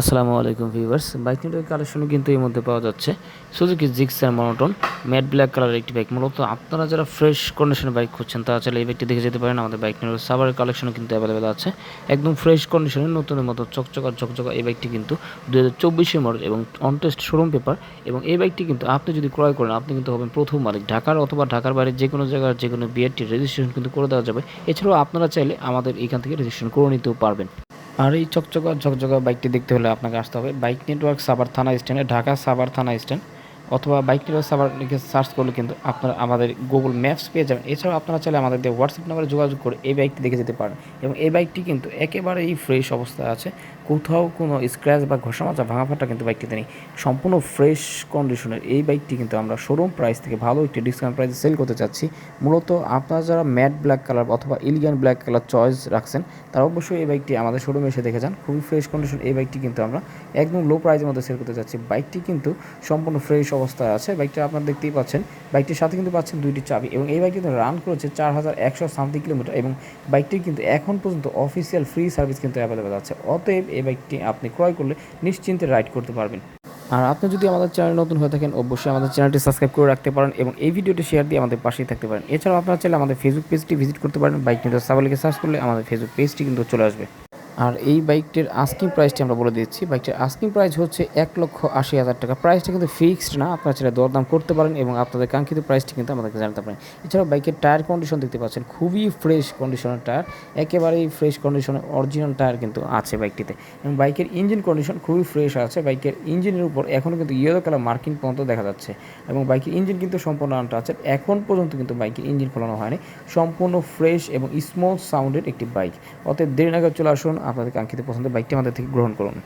আসসালামু আলাইকুম viewers. Bike নিউটের কালেকশনও কিন্তু এর মধ্যে পাওয়া যাচ্ছে। Suzuki Gixxer monotone, matte black কালারের একটি বাইক। মূলত আপনারা যারা ফ্রেশ কন্ডিশনের বাইক খুঁজছেন, তারা চাইলে এই বাইকটি দেখে যেতে পারেন। আমাদের বাইক নিউটের সাভারের কালেকশনও কিন্তু অ্যাভেলেবেল আছে। একদম ফ্রেশ কন্ডিশনের, নতুনের মতো চকচকা চকচকা এই বাইকটি কিন্তু দু হাজার চব্বিশের মডেল এবং অনটেস্ট শোরুম পেপার এবং এই বাইকটি কিন্তু আপনি যদি ক্রয় করেন, আপনি কিন্তু হবেন প্রথম মালিক। ঢাকার অথবা ঢাকার বাইরে যে কোনো জায়গার যে কোনো বিআরটি রেজিস্ট্রেশন কিন্তু করে দেওয়া যাবে। এছাড়াও আপনারা চাইলে আমাদের এখান থেকে রেজিস্ট্রেশন করে নিতেও পারবেন। আর এই চকচকা ঝকঝকা বাইকটি দেখতে হলে আপনাকে আসতে হবে। বাইক নেটওয়ার্ক সাবার থানা স্ট্যান্ডে, ঢাকা সাবার থানা স্ট্যান্ড। অথবা বাইক নেটওয়ার্ক সাভার লিখে সার্চ করলে কিন্তু আপনারা আমাদের গুগল ম্যাপস পেয়ে যাবেন। এছাড়াও আপনারা চাইলে আমাদের দিয়ে হোয়াটসঅ্যাপ নাম্বারে যোগাযোগ করে এই বাইকটি দেখে যেতে পারেন। এবং এই বাইকটি কিন্তু একেবারেই ফ্রেশ অবস্থায় আছে। কোথাও কোনো স্ক্র্যাচ বা ঘষা মাজা ভাঙা ফাটা কিন্তু বাইকটিতে নেই। সম্পূর্ণ ফ্রেশ কন্ডিশনের এই বাইকটি কিন্তু আমরা শোরুম প্রাইস থেকে ভালো একটি ডিসকাউন্ট প্রাইসে সেল করতে চাচ্ছি। মূলত আপনারা যারা ম্যাট ব্ল্যাক কালার অথবা ইলিগান ব্ল্যাক কালার চয়েস রাখছেন, তারা অবশ্যই এই বাইকটি আমাদের শোরুমে এসে দেখে যান। খুবই ফ্রেশ কন্ডিশন এই বাইকটি কিন্তু আমরা একদম লো প্রাইসের মধ্যে সেল করতে চাচ্ছি বাইকটি কিন্তু সম্পূর্ণ ফ্রেশ অবস্থায় আছে। বাইকটা আপনারা দেখতেই পাচ্ছেন। বাইকটির সাথে কিন্তু পাচ্ছেন দুইটি চাবি এবং এই বাইকটি কিন্তু রান করেছে চার হাজার একশো সামথিং কিলোমিটার এবং বাইকটির কিন্তু এখন পর্যন্ত অফিসিয়াল ফ্রি সার্ভিস কিন্তু অ্যাভেলেবেল আছে। অতএব এই বাইকটি আপনি ক্রয় করলে নিশ্চিন্তে রাইড করতে পারবেন। আর আপনি যদি আমাদের চ্যানেল নতুন হয়ে থাকেন, অবশ্যই আমাদের চ্যানেলটি সাবস্ক্রাইব করে রাখতে পারেন এবং এই ভিডিওটি শেয়ার দিয়ে আমাদের পাশেই থাকতে পারেন। এছাড়াও আপনারা চাইলে আমাদের ফেসবুক পেজটি ভিজিট করতে পারেন। বাইক নিউজ সাবালিকে সার্চ করলে আমাদের ফেসবুক পেজটি কিন্তু চলে আসবে। আর এই বাইকটির আস্কিং প্রাইসটি আমরা বলে দিচ্ছি। বাইকটির আস্কিং প্রাইস হচ্ছে এক লক্ষ আশি হাজার টাকা। প্রাইসটা কিন্তু ফিক্সড না, আপনারা সেটা দরদাম করতে পারেন এবং আপনাদের কাঙ্ক্ষিত প্রাইসটি কিন্তু আমাদেরকে জানাতে পারেন। এছাড়াও বাইকের টায়ার কন্ডিশন দেখতে পাচ্ছেন, খুবই ফ্রেশ কন্ডিশনের টায়ার একেবারেই ফ্রেশ কন্ডিশনের অরিজিনাল টায়ার কিন্তু আছে বাইকটিতে। এবং বাইকের ইঞ্জিন কন্ডিশন খুবই ফ্রেশ আছে। বাইকের ইঞ্জিনের উপর এখনও কিন্তু ইয়েলো কালার মার্কিং পর্যন্ত দেখা যাচ্ছে। এবং বাইকের ইঞ্জিন কিন্তু সম্পূর্ণ আনটা আছে এখন পর্যন্ত কিন্তু বাইকের ইঞ্জিন খোলানো হয়নি। সম্পূর্ণ ফ্রেশ এবং স্মুথ সাউন্ডের একটি বাইক। অতএব দেরি নাগাদ চলে আসুন। আপনাদের কাঙ্ক্ষিত পছন্দের বাইকটি আমাদের থেকে গ্রহণ করুন।